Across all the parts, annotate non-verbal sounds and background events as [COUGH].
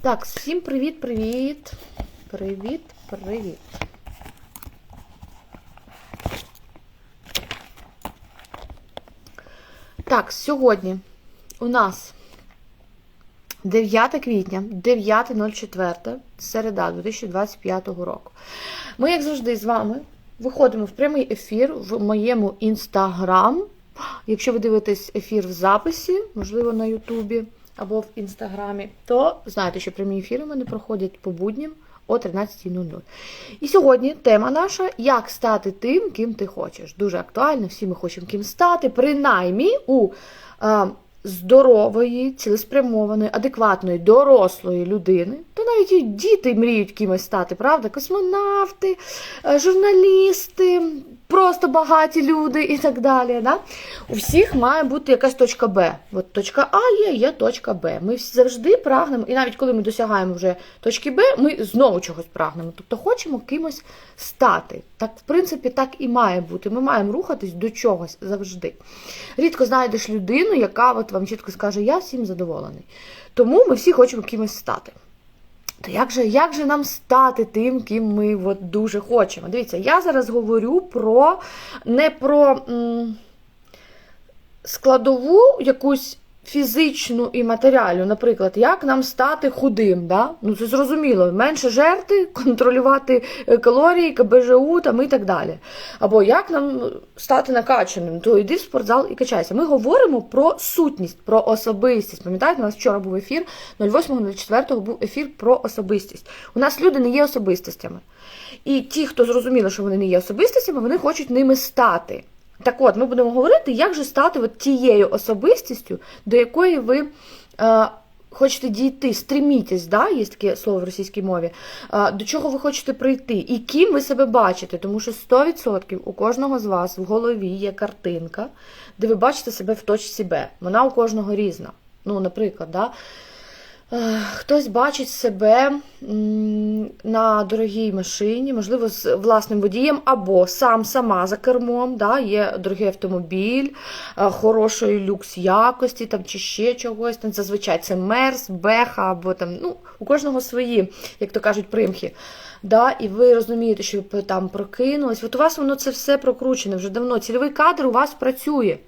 Так, всім привіт-привіт. Привіт-привіт. Так, сьогодні у нас 9 квітня, 9.04, середа 2025 року. Ми, як завжди, з вами виходимо в прямий ефір в моєму інстаграм. Якщо ви дивитесь ефір в записі, можливо, на Ютубі або в інстаграмі, то знаєте, що прямі ефіри мене проходять по будням о 13.00. І сьогодні тема наша як стати тим, ким ти хочеш. Дуже актуально, всі ми хочемо ким стати, принаймні у е, здорової, цілеспрямованої, адекватної, дорослої людини. То навіть і діти мріють кимось стати, правда? Космонавти, е, журналісти, просто багаті люди і так далі. Да? У всіх має бути якась точка Б. От точка А є, є точка Б. Ми завжди прагнемо, і навіть коли ми досягаємо вже точки Б, ми знову чогось прагнемо. Тобто хочемо кимось стати. Так, в принципі, так і має бути. Ми маємо рухатись до чогось завжди. Рідко знайдеш людину, яка от вам чітко скаже, я всім задоволений. Тому ми всі хочемо кимось стати. То як же як же нам стати тим, ким ми от дуже хочемо? Дивіться, я зараз говорю про не про м, складову якусь фізичну і матеріальну, наприклад, як нам стати худим. Да? Ну це зрозуміло, менше жерти, [LAUGHS] контролювати е, калорії, КБЖУ там і так далі. Або як нам стати накачаним, то йди в спортзал і качайся. Ми говоримо про сутність, про особистість. Пам'ятаєте, у нас вчора був ефір, 08.04 був ефір про особистість. У нас люди не є особистостями. І ті, хто зрозуміли, що вони не є особистостями, вони хочуть ними стати. Так от, ми будемо говорити, як же стати от тією особистістю, до якої ви е, хочете дійти, стрімітесь, да? є таке слово в російській мові, е, до чого ви хочете прийти, і ким ви себе бачите, тому що 100% у кожного з вас в голові є картинка, де ви бачите себе в точці Б. Вона у кожного різна. Ну, наприклад, да? Хтось бачить себе на дорогій машині, можливо, з власним водієм, або сам сама за кермом, да, є дорогий автомобіль, хорошої люкс якості там, чи ще чогось. Там, Зазвичай це мерс, беха, або там, ну, у кожного свої, як то кажуть, примхи. Да, І ви розумієте, що ви там прокинулись. От у вас воно це все прокручене вже давно. Цільовий кадр у вас працює.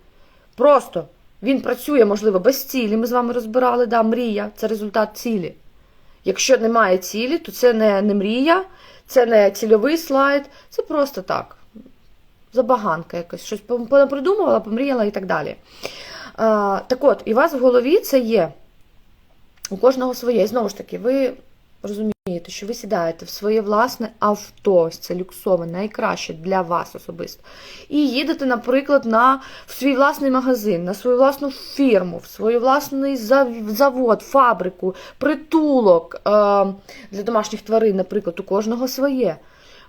Просто. Він працює, можливо, без цілі. Ми з вами розбирали, да, мрія це результат цілі. Якщо немає цілі, то це не, не мрія, це не цільовий слайд, це просто так. Забаганка якась, щось придумувала, помріяла і так далі. А, Так от, і у вас в голові це є. У кожного своє. І знову ж таки, ви розумієте, що ви сідаєте в своє власне авто, це люксове, найкраще для вас особисто. І їдете, наприклад, на в свій власний магазин, на свою власну фірму, в свій власний завод, фабрику, притулок е для домашніх тварин, наприклад, у кожного своє.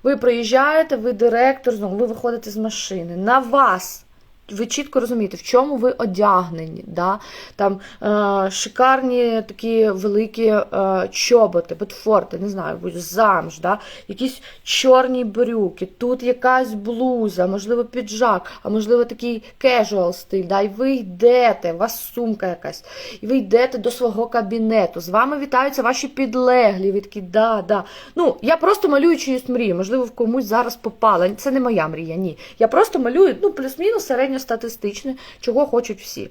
Ви приїжджаєте, ви директор, знову ви виходите з машини. На вас ви чітко розумієте, в чому ви одягнені. Да? Там е, шикарні такі великі е, чоботи, ботфорти, не знаю, замш, да? якісь чорні брюки, тут якась блуза, можливо, піджак, а можливо, такий кежуал стиль. Да? І ви йдете, у вас сумка якась, і ви йдете до свого кабінету. З вами вітаються ваші підлеглі. Ви такі, да, да. Ну, я просто малюю чиюсь мрію, можливо, в комусь зараз попала. Це не моя мрія, ні. Я просто малюю ну, плюс-мінус середньо статистичне, чого хочуть всі.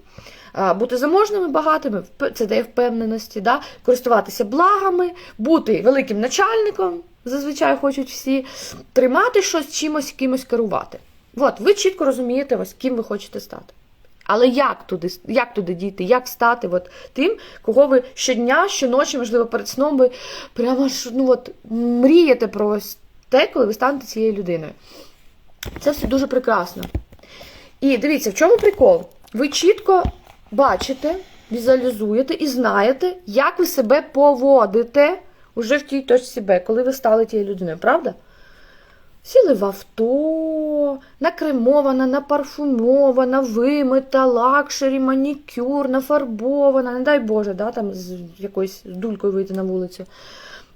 Бути заможними, багатими, це дає впевненості, да? користуватися благами, бути великим начальником, зазвичай хочуть всі, тримати щось, чимось, кимось керувати. От, ви чітко розумієте, ось, ким ви хочете стати. Але як туди як туди дійти, як стати от тим, кого ви щодня, щоночі, можливо, перед сном ви прямо ну, от, мрієте про ось те, коли ви станете цією людиною. Це все дуже прекрасно. І дивіться, в чому прикол? Ви чітко бачите, візуалізуєте і знаєте, як ви себе поводите уже в тій точці Б, коли ви стали тією людиною, правда? Сіли в авто, накремована, напарфумована, вимита, лакшері, манікюр, нафарбована, не дай Боже, да, там з якоюсь дулькою вийти на вулицю.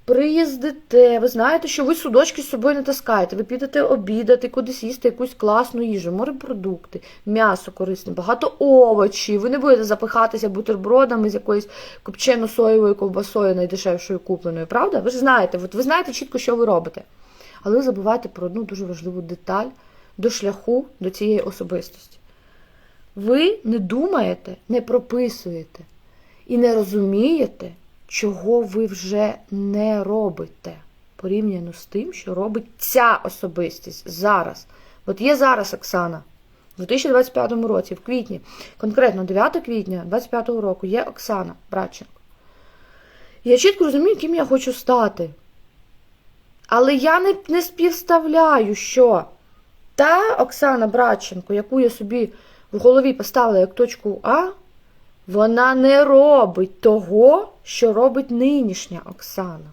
Приїздите, ви знаєте, що ви судочки з собою не таскаєте, ви підете обідати, кудись їсти якусь класну їжу, морепродукти, м'ясо корисне, багато овочів. Ви не будете запихатися бутербродами з якоюсь копчено-соєвою ковбасою найдешевшою купленою, правда? Ви ж знаєте, от ви знаєте чітко, що ви робите. Але ви забуваєте про одну дуже важливу деталь до шляху до цієї особистості. Ви не думаєте, не прописуєте і не розумієте, чого ви вже не робите порівняно з тим, що робить ця особистість зараз. От є зараз Оксана. У 2025 році, в квітні, конкретно 9 квітня 2025 року, є Оксана Братченко. Я чітко розумію, ким я хочу стати. Але я не, не співставляю, що та Оксана Братченко, яку я собі в голові поставила як точку А, вона не робить того, що робить нинішня Оксана.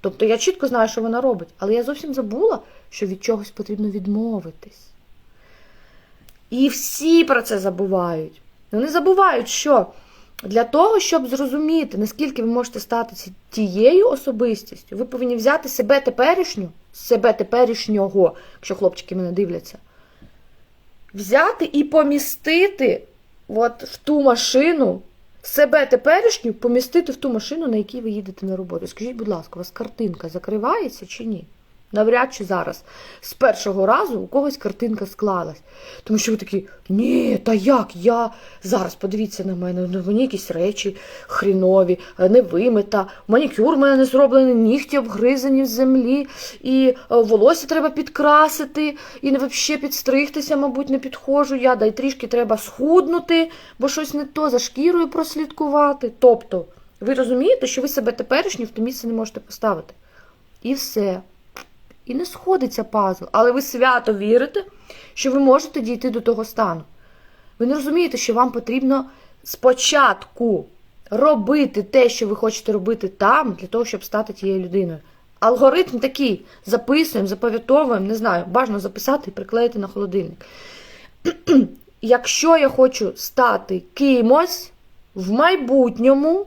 Тобто я чітко знаю, що вона робить, але я зовсім забула, що від чогось потрібно відмовитись. І всі про це забувають. Вони забувають, що для того, щоб зрозуміти, наскільки ви можете стати тією особистістю, ви повинні взяти себе теперішню, себе теперішнього, якщо хлопчики мене дивляться, взяти і помістити от в ту машину, себе теперішню помістити в ту машину, на якій ви їдете на роботу. Скажіть, будь ласка, у вас картинка закривається чи ні? Навряд чи зараз з першого разу у когось картинка склалась. Тому що ви такі, ні, та як я зараз подивіться на мене, ну, мені якісь речі хрінові, е, не вимита, манікюр у мене не зроблений, нігті обгризані в землі, і е, волосся треба підкрасити, і не взагалі підстригтися, мабуть, не підходжу я, да й трішки треба схуднути, бо щось не то за шкірою прослідкувати. Тобто, ви розумієте, що ви себе теперішню в то місце не можете поставити. І все. І не сходиться пазл, але ви свято вірите, що ви можете дійти до того стану. Ви не розумієте, що вам потрібно спочатку робити те, що ви хочете робити там, для того, щоб стати тією людиною. Алгоритм такий: записуємо, запам'ятовуємо, не знаю, бажано записати і приклеїти на холодильник. [CLEARS THROAT] Якщо я хочу стати кимось в майбутньому,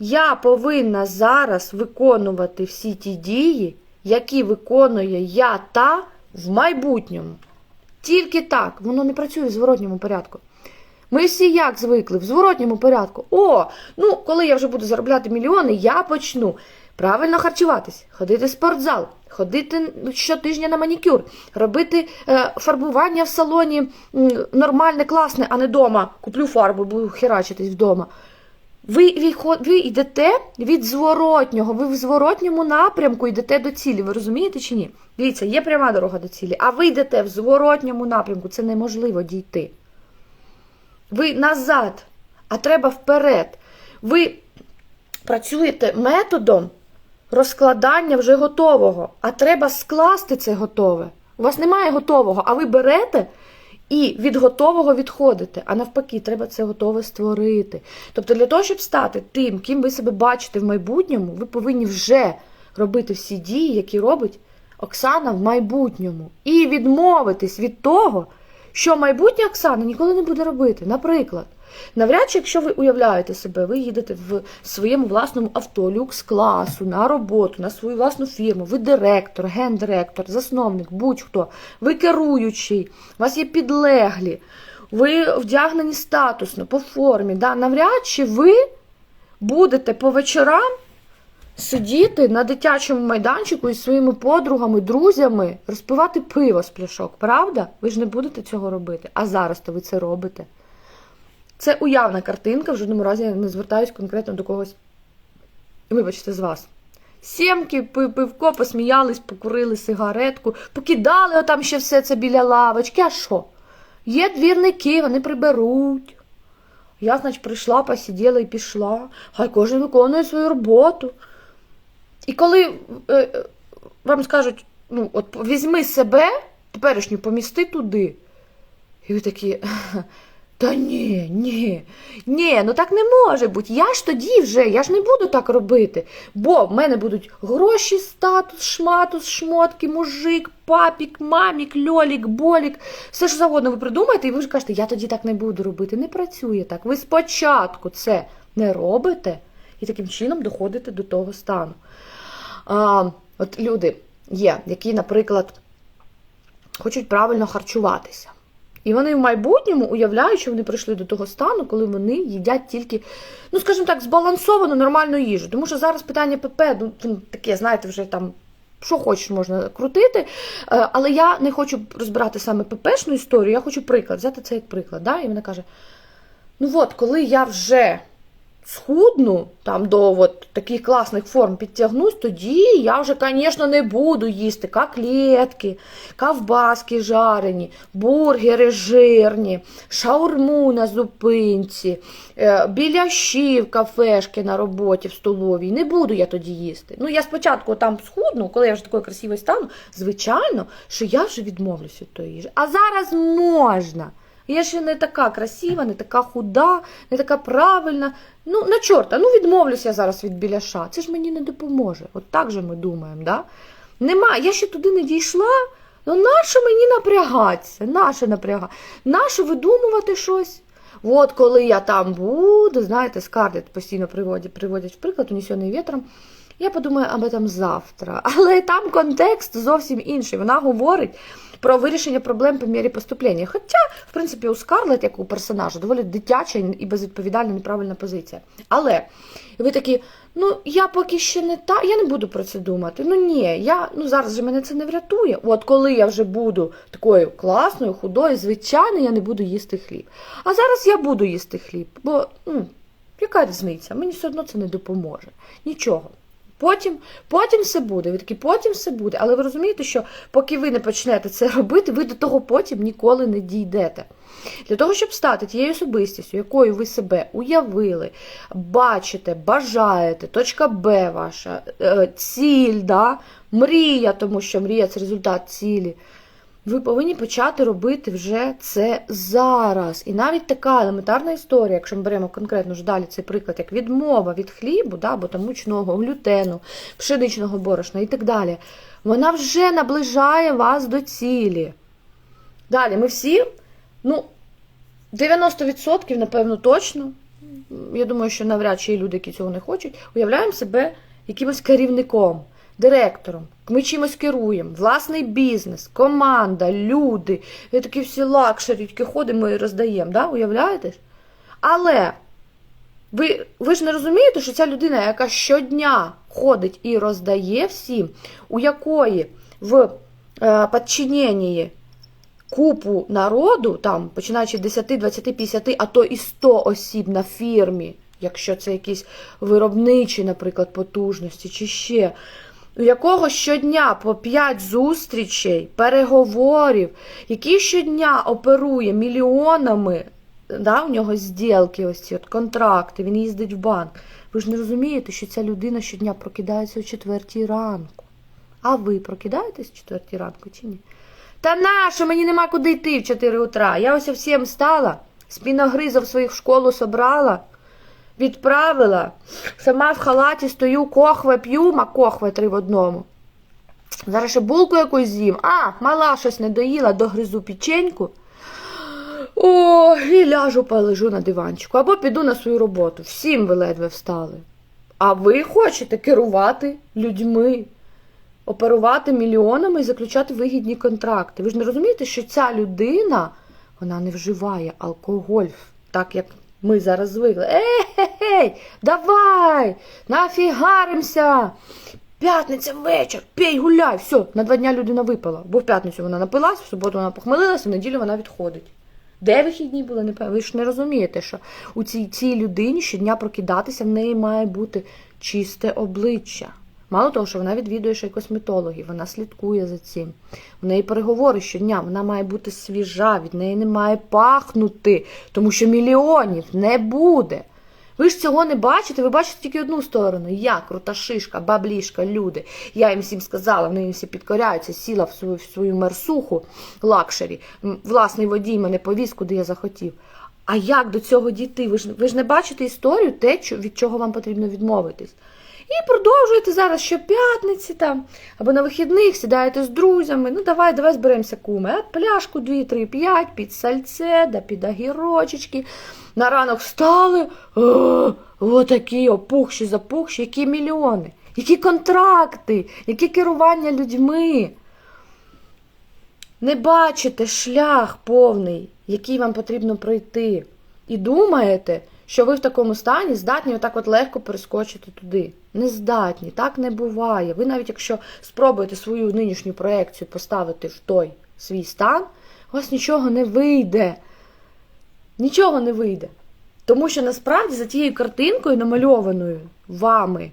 я повинна зараз виконувати всі ті дії, які виконує я та в майбутньому. Тільки так, воно не працює в зворотньому порядку. Ми всі як звикли, в зворотньому порядку. О, ну коли я вже буду заробляти мільйони, я почну правильно харчуватись, ходити в спортзал, ходити щотижня на манікюр, робити е, фарбування в салоні нормальне, класне, а не вдома. Куплю фарбу, буду херачитись вдома. Ви, ви йдете від зворотнього, ви в зворотньому напрямку йдете до цілі. Ви розумієте чи ні? Дивіться, є пряма дорога до цілі, а ви йдете в зворотньому напрямку, це неможливо дійти. Ви назад, а треба вперед. Ви працюєте методом розкладання вже готового, а треба скласти це готове. У вас немає готового, а ви берете і від готового відходити, А навпаки, треба це готове створити. Тобто, для того, щоб стати тим, ким ви себе бачите в майбутньому, ви повинні вже робити всі дії, які робить Оксана в майбутньому. І відмовитись від того, що майбутня Оксана ніколи не буде робити. Наприклад, навряд чи, якщо ви уявляєте себе, ви їдете в своєму власному авто, люкс класу, на роботу, на свою власну фірму, ви директор, гендиректор, засновник, будь-хто, ви керуючий, у вас є підлеглі, ви вдягнені статусно, по формі. Да? Навряд чи ви будете по вечорам сидіти на дитячому майданчику із своїми подругами, друзями, розпивати пиво з пляшок, правда? Ви ж не будете цього робити. А зараз то ви це робите. Це уявна картинка, в жодному разі я не звертаюсь конкретно до когось. Вибачте, з вас. Сімки, пивко, посміялись, покурили сигаретку, покидали отам ще все це біля лавочки. А що? Є двірники, вони приберуть. Я, значить, прийшла, посиділа і пішла. Хай кожен виконує свою роботу. І коли е, е, вам скажуть, ну, от візьми себе, теперішню помісти туди. І ви такі, та ні, ні, ні, ну так не може бути. Я ж тоді вже, я ж не буду так робити. Бо в мене будуть гроші, статус, шматус, шмотки, мужик, папік, мамік, льолік, болік. Все ж завгодно ви придумаєте, і ви ж кажете, я тоді так не буду робити. Не працює так. Ви спочатку це не робите, і таким чином доходити до того стану. А, От люди є, які, наприклад, хочуть правильно харчуватися. І вони в майбутньому уявляють, що вони прийшли до того стану, коли вони їдять тільки, ну скажімо так, збалансовану нормальну їжу. Тому що зараз питання ПП, ну таке, знаєте, вже там. Що хочеш, можна крутити, Е, але я не хочу розбирати саме ППшну історію, я хочу приклад, взяти це як приклад. Да? І вона каже: ну от, коли я вже схудну там до от, таких класних форм підтягнусь, тоді я вже, звісно, не буду їсти коклетки, ковбаски жарені, бургери жирні, шаурму на зупинці, е, біляші в кафешки на роботі в столовій. Не буду я тоді їсти. Ну, я спочатку там схудну, коли я вже такою красивою стану, звичайно, що я вже відмовлюся від тої їжі. А зараз можна. Я ще не така красива, не така худа, не така правильна. Ну, на чорта, ну відмовлюся зараз від біляша. Це ж мені не допоможе. От так же ми думаємо, да? Нема, я ще туди не дійшла. Ну, нащо мені напрягатися? Нащо напрягатися? Нащо видумувати щось? От коли я там буду, знаєте, Скарлетт постійно приводять, приводять в приклад, унесений вітром. Я подумаю об этом завтра. [LAUGHS] Але там контекст зовсім інший. Вона говорить про вирішення проблем по мірі поступлення. Хоча, в принципі, у Скарлетт, як у персонажа, доволі дитяча і безвідповідальна неправильна позиція. Але ви такі, ну я поки ще не та, я не буду про це думати. Ну ні, я ну зараз же мене це не врятує. От коли я вже буду такою класною, худою, звичайно, я не буду їсти хліб. А зараз я буду їсти хліб, бо ну, яка різниця? Мені все одно це не допоможе. Нічого. Потім, потім все буде. Ви такі, потім все буде. Але ви розумієте, що поки ви не почнете це робити, ви до того потім ніколи не дійдете. Для того, щоб стати тією особистістю, якою ви себе уявили, бачите, бажаєте, точка Б ваша, е, ціль, да? мрія, тому що мрія це результат цілі. Ви повинні почати робити вже це зараз. І навіть така елементарна історія, якщо ми беремо конкретно ж далі цей приклад, як відмова від хлібу, да, або там мучного, глютену, пшеничного борошна і так далі, вона вже наближає вас до цілі. Далі, ми всі, ну, 90%, напевно, точно. Я думаю, що навряд чи є люди, які цього не хочуть, уявляємо себе якимось керівником директором, ми чимось керуємо, власний бізнес, команда, люди, і такі всі лакшері, тільки ходимо і роздаємо, да? уявляєте? Але ви, ви ж не розумієте, що ця людина, яка щодня ходить і роздає всім, у якої в е, підчиненні купу народу, там, починаючи від 10, 20, 50, а то і 100 осіб на фірмі, якщо це якісь виробничі, наприклад, потужності, чи ще у якого щодня по 5 зустрічей, переговорів, який щодня оперує мільйонами, да, у нього зділки, ось ці от контракти, він їздить в банк. Ви ж не розумієте, що ця людина щодня прокидається о четвертій ранку. А ви прокидаєтесь о четвертій ранку чи ні? Та нащо мені нема куди йти в 4 утра? Я ось всім стала, спіногризов своїх в школу собрала відправила. Сама в халаті стою, кохве п'ю, а кохве три в одному. Зараз ще булку якусь з'їм. А, мала щось не доїла, догризу печеньку. О, і ляжу полежу на диванчику. Або піду на свою роботу. Всім ви ледве встали. А ви хочете керувати людьми, оперувати мільйонами і заключати вигідні контракти. Ви ж не розумієте, що ця людина вона не вживає алкоголь, так як ми зараз звикли. Ей, давай, нафігаримося. П'ятниця вечір, пій, гуляй, все, на два дня людина випала. Бо в п'ятницю вона напилась, в суботу вона похмелилася, в неділю вона відходить. Де вихідні були, не. Ви ж не розумієте, що у цій цій людині щодня прокидатися в неї має бути чисте обличчя. Мало того, що вона відвідує ще й косметологів, вона слідкує за цим. У неї переговори щодня, вона має бути свіжа, від неї не має пахнути, тому що мільйонів не буде. Ви ж цього не бачите, ви бачите тільки одну сторону. Я, крута шишка, баблішка, люди. Я їм всім сказала, вони їм всі підкоряються, сіла в свою в свою мерсуху лакшері. Власний водій мене повіз, куди я захотів. А як до цього дійти? Ви ж ви ж не бачите історію, те, від чого вам потрібно відмовитись. І продовжуєте зараз щоп'ятниці там, або на вихідних сідаєте з друзями. Ну, давай, давай зберемося куми. А пляшку 2, 3, 5, під сальце, да під агірочечки. На ранок встали, о, Отакі опухші, запухші, які мільйони, які контракти, які керування людьми. Не бачите шлях повний, який вам потрібно пройти. І думаєте, що ви в такому стані здатні отак от легко перескочити туди. Не здатні, так не буває. Ви навіть якщо спробуєте свою нинішню проекцію поставити в той свій стан, у вас нічого не вийде. Нічого не вийде. Тому що насправді за тією картинкою, намальованою вами,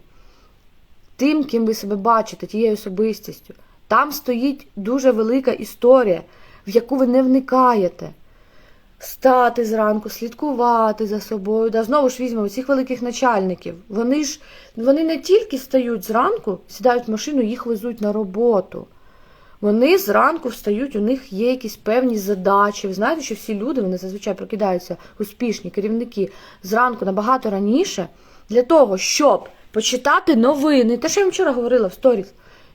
тим, ким ви себе бачите, тією особистістю, там стоїть дуже велика історія, в яку ви не вникаєте. Стати зранку, слідкувати за собою. Да, знову ж візьмемо цих великих начальників. Вони ж вони не тільки стають зранку, сідають в машину, їх везуть на роботу. Вони зранку встають, у них є якісь певні задачі. Ви знаєте, що всі люди, вони зазвичай прокидаються успішні керівники зранку набагато раніше для того, щоб почитати новини. Те, що я вчора говорила в сторіс.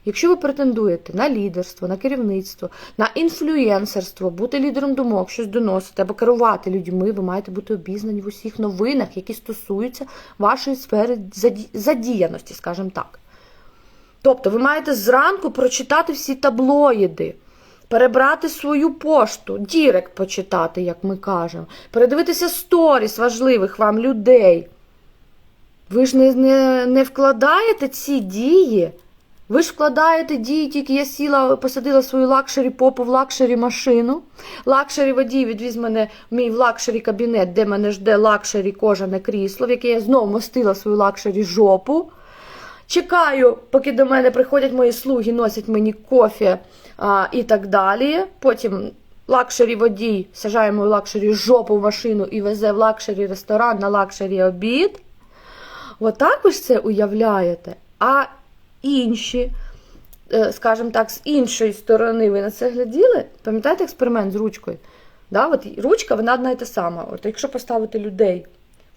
Якщо ви претендуєте на лідерство, на керівництво, на інфлюєнсерство, бути лідером думок, щось доносити або керувати людьми, ви маєте бути обізнані в усіх новинах, які стосуються вашої сфери задіяності, скажімо так. Тобто ви маєте зранку прочитати всі таблоїди, перебрати свою пошту, дірект почитати, як ми кажемо, передивитися сторіс важливих вам людей. Ви ж не, не, не вкладаєте ці дії. Ви ж вкладаєте дії, тільки я сіла, посадила свою лакшері попу в лакшері машину. Лакшері водій відвіз мене в мій лакшері кабінет, де мене жде лакшері кожане крісло, в яке я знову мостила свою лакшері жопу. Чекаю, поки до мене приходять мої слуги, носять мені кофе а, і так далі. Потім лакшері водій сажає мою лакшері жопу в машину і везе в лакшері ресторан на лакшері обід. Отак ви ж це уявляєте. А інші, е, скажімо так, з іншої сторони ви на це гляділи? Пам'ятаєте експеримент з ручкою? Да, от Ручка вона одна і та сама. От Якщо поставити людей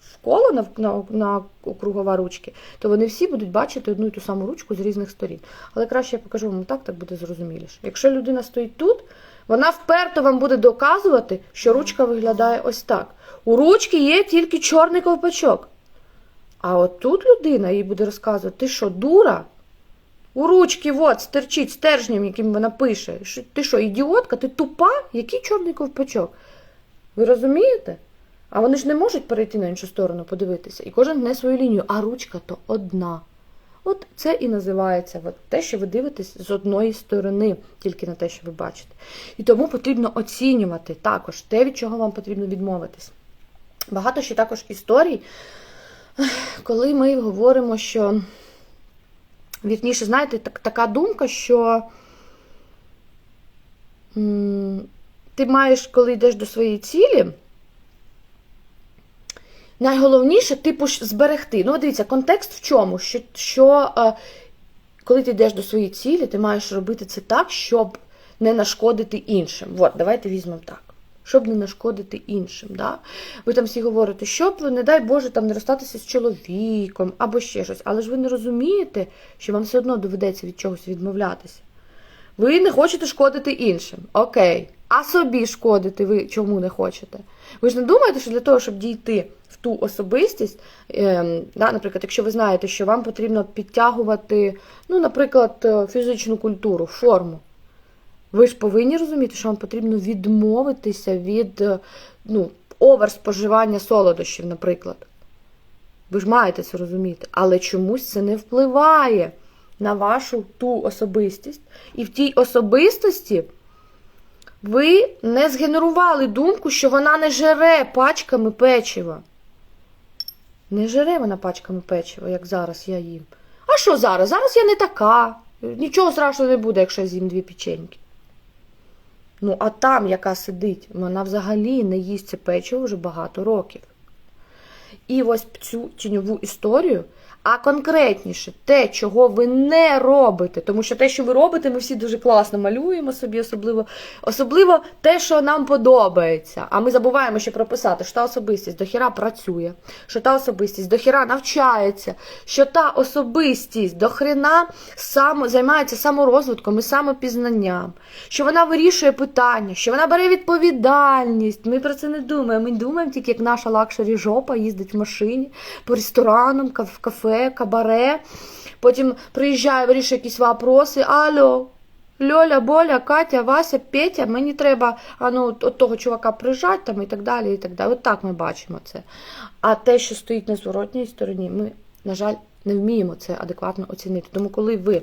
в коло на, на, на кругова ручки, то вони всі будуть бачити одну і ту саму ручку з різних сторін. Але краще я покажу вам так, так буде зрозуміліше. Якщо людина стоїть тут, вона вперто вам буде доказувати, що ручка виглядає ось так. У ручки є тільки чорний ковпачок. А от тут людина їй буде розказувати, ти що, дура? У ручки от стерчить стержнем, яким вона пише. Ти що, ідіотка? Ти тупа? Який чорний ковпачок? Ви розумієте? А вони ж не можуть перейти на іншу сторону, подивитися. І кожен гне свою лінію, а ручка то одна. От це і називається от те, що ви дивитесь з одної сторони, тільки на те, що ви бачите. І тому потрібно оцінювати також те, від чого вам потрібно відмовитись. Багато ще також історій, коли ми говоримо, що. Вірніше, знаєте, так, така думка, що м ти маєш, коли йдеш до своєї цілі, найголовніше, типу, зберегти. Ну, дивіться, контекст в чому? Що, що е, коли ти йдеш до своєї цілі, ти маєш робити це так, щоб не нашкодити іншим. От, давайте візьмемо так. Щоб не нашкодити іншим. Да? Ви там всі говорите, щоб, не дай Боже, там не розстатися з чоловіком або ще щось. Але ж ви не розумієте, що вам все одно доведеться від чогось відмовлятися. Ви не хочете шкодити іншим. Окей. А собі шкодити ви чому не хочете? Ви ж не думаєте, що для того, щоб дійти в ту особистість, е, да, наприклад, якщо ви знаєте, що вам потрібно підтягувати, ну, наприклад, фізичну культуру, форму. Ви ж повинні розуміти, що вам потрібно відмовитися від ну, оверспоживання солодощів, наприклад. Ви ж маєте це розуміти, але чомусь це не впливає на вашу ту особистість. І в тій особистості ви не згенерували думку, що вона не жере пачками печива. Не жере вона пачками печива, як зараз я їм. А що зараз? Зараз я не така. Нічого страшного не буде, якщо я з'їм дві печеньки. Ну, а там, яка сидить, вона взагалі не їсть це печиво вже багато років. І ось цю тіньову історію, а конкретніше те, чого ви не робите. Тому що те, що ви робите, ми всі дуже класно малюємо собі, особливо, особливо те, що нам подобається. А ми забуваємо ще прописати, що та особистість дохіра працює, що та особистість дохіра навчається, що та особистість дохрена сам, займається саморозвитком і самопізнанням, що вона вирішує питання, що вона бере відповідальність. Ми про це не думаємо. Ми думаємо тільки, як наша лакшері жопа їздить в машині по ресторанам, в кафе, кабаре. Потім приїжджає, вирішує якісь вопроси. Алло, Льоля, Боля, Катя, Вася, Петя, мені треба а ну, от того чувака прижати там і так далі. і так далі. От так ми бачимо це. А те, що стоїть на зворотній стороні, ми, на жаль, не вміємо це адекватно оцінити. Тому, коли ви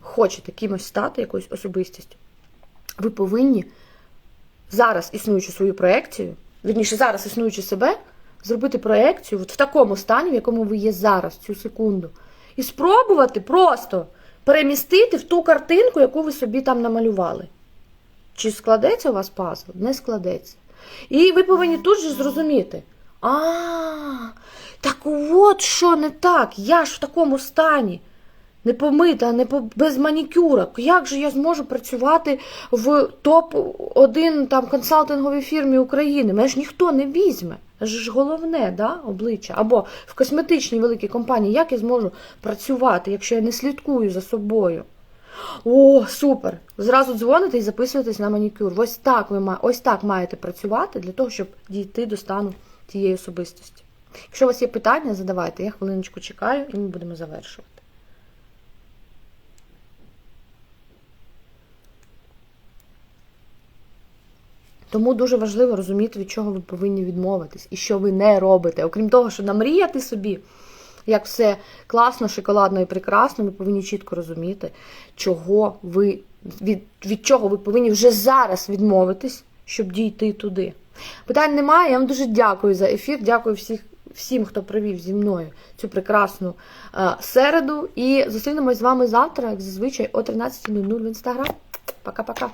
хочете кимось стати, якоюсь особистістю, ви повинні зараз існуючу свою проекцію, вірніше, зараз існуючи себе, зробити проекцію от в такому стані, в якому ви є зараз, цю секунду. І спробувати просто перемістити в ту картинку, яку ви собі там намалювали. Чи складеться у вас пазл? Не складеться. І ви повинні тут же зрозуміти. А, так от що не так. Я ж в такому стані. Не помита, не по, без манікюра. Як же я зможу працювати в топ-1 там консалтинговій фірмі України? Мене ж ніхто не візьме. Ж головне, да, обличчя. Або в косметичній великій компанії, як я зможу працювати, якщо я не слідкую за собою? О, супер! Зразу дзвоните і записуєтесь на манікюр. Ось так ви ось так маєте працювати для того, щоб дійти до стану тієї особистості. Якщо у вас є питання, задавайте. Я хвилиночку чекаю і ми будемо завершувати. Тому дуже важливо розуміти, від чого ви повинні відмовитись і що ви не робите. Окрім того, що намріяти собі, як все класно, шоколадно і прекрасно, ви повинні чітко розуміти, чого ви, від, від чого ви повинні вже зараз відмовитись, щоб дійти туди. Питань немає. Я вам дуже дякую за ефір. Дякую всіх, всім, хто провів зі мною цю прекрасну е, середу. І зустрінемось з вами завтра, як зазвичай, о 13.00 в інстаграм. Пока-пока.